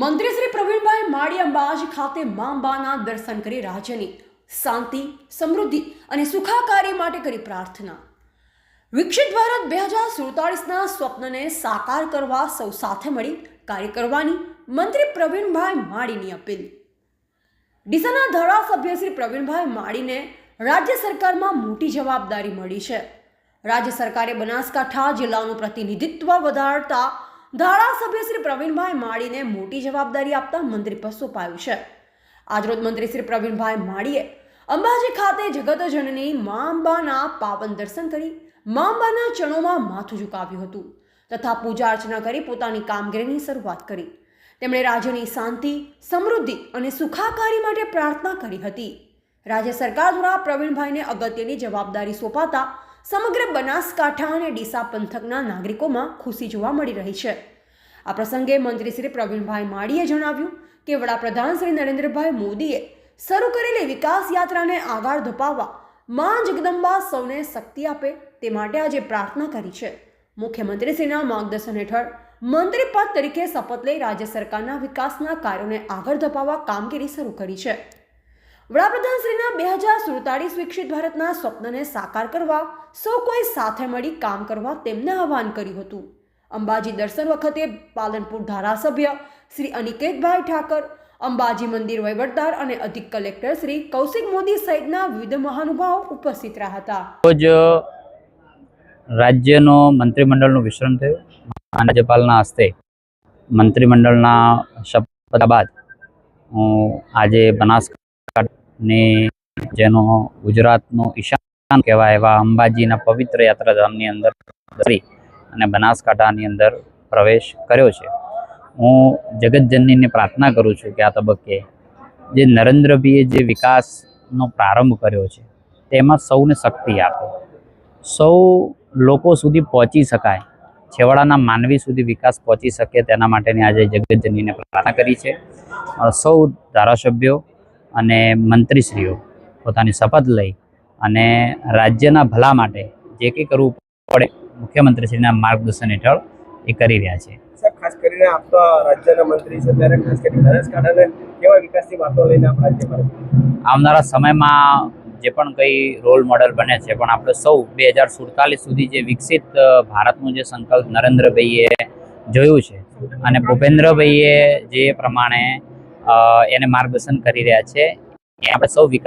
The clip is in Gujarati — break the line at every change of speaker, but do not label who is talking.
મંત્રી શ્રી પ્રવીણભાઈ માળી અંબાજ ખાતે મા દર્શન કરી રાજ્યની શાંતિ, સમૃદ્ધિ અને સુખાકારી માટે કરી પ્રાર્થના. વિકસિત ભારત બે હજાર સુડતાળીસના સ્વપ્નને સાકાર કરવા સૌ સાથે મળી કાર્ય કરવાની મંત્રી પ્રવીણભાઈ માળીની અપીલ. ડીસાના ધારાસભ્ય શ્રી પ્રવીણભાઈ માળીને રાજ્ય સરકારમાં મોટી જવાબદારી મળી છે. રાજ્ય સરકારે બનાસકાંઠા જિલ્લાનું પ્રતિનિધિત્વ વધારતા ધારાસભ્ય શ્રી પ્રવીણભાઈ માળીને મોટી જવાબદારી આપતા મંત્રી પર સોંપાયું છે. આજરોજ મંત્રી શ્રી પ્રવીણભાઈ માળીએ અંબાજી ખાતે જગતજનની મા અંબાના પાવન દર્શન કરી મા અંબાના ચણોમાં માથું ઝુકાવ્યું હતું તથા પૂજા અર્ચના કરી પોતાની કામગીરીની શરૂઆત કરી. તેમણે રાજ્યની શાંતિ, સમૃદ્ધિ અને સુખાકારી માટે પ્રાર્થના કરી હતી. રાજ્ય સરકાર દ્વારા પ્રવીણભાઈને અગત્યની જવાબદારી સોંપાતા સમગ્ર બનાસકાંઠા અને ડીસા પંથકના નાગરિકોમાં ખુશી જોવા મળી રહી છે. આ પ્રસંગે મંત્રી શ્રી પ્રવીણભાઈ માળીએ જણાવ્યું કે વડાપ્રધાન શ્રી નરેન્દ્રભાઈ મોદીએ શરૂ કરેલી વિકાસ યાત્રાને આગળ ધપાવવા માં જગદંબા સૌને શક્તિ આપે તે માટે આજે પ્રાર્થના કરી છે. મુખ્યમંત્રીશ્રીના માર્ગદર્શન હેઠળ મંત્રી પદ તરીકે શપથ લઈ રાજ્ય સરકારના વિકાસના કાર્યોને આગળ ધપાવવા કામગીરી શરૂ કરી છે. વડાપ્રધાન શ્રીના બે હજાર સુડતાળીસ વિકસિત ભારતના સ્વપ્નને સાકાર કરવા, સૌ કોઈ સાથે મળી કામ કરવા તેમને આહવાન કર્યું હતું. અંબાજી દર્શન વખતે પાલનપુર ધારાસભ્ય શ્રી અનિકેતભાઈ ઠાકર, અંબાજી મંદિર વહીવટદાર અને અધિક કલેક્ટર શ્રી કૌશિક મોદી સહિતના વિવિધ મહાનુભાવો ઉપસ્થિત રહ્યા હતા.
રોજ રાજ્યનો મંત્રીમંડળનું વિસ્તરણ થયું. રાજ્યપાલના હસ્તે મંત્રીમંડળના શપથ બાદ હું આજે બનાસકાંઠાની જેનો ગુજરાતનો ઈશાન કહેવાય એવા અંબાજીના પવિત્ર યાત્રાધામની અંદર કરી અને બનાસકાંઠાની અંદર પ્રવેશ કર્યો છે. હું જગતજનનીને પ્રાર્થના કરું છું કે આ તબક્કે જે નરેન્દ્રભાઈએ જે વિકાસનો પ્રારંભ કર્યો છે, તેમાં સૌને શક્તિ આપે. સૌ લોકો સુધી પહોંચી શકાય, છેવાડાના માનવી સુધી વિકાસ પહોંચી શકે તેના માટેની આજે જગતજનીને પ્રાર્થના કરી છે. સૌ ધારાસભ્યો અને મંત્રીશ્રીઓ પોતાની શપથ લઈ અને રાજ્યના ભલા માટે જે કંઈ કરવું પડે મુખ્યમંત્રીશ્રીના માર્ગદર્શન હેઠળ એ કરી રહ્યા છે.
ખાસ કરીને આપ તો રાજ્યના મંત્રી છે ત્યારે ખાસ કરીને બનાસકાંઠાને કેવા વિકાસની વાતો લઈને આપ રાજ્યમાં
આવનારા સમયમાં જે પણ કંઈ રોલ મોડલ બને છે પણ આપણે સૌ બે હજાર સુડતાલીસ સુધી જે વિકસિત ભારતનું જે સંકલ્પ નરેન્દ્રભાઈએ જોયું છે અને ભૂપેન્દ્રભાઈએ જે પ્રમાણે એને માર્ગદર્શન કરી રહ્યા છે. આપણે સૌ વિકાસ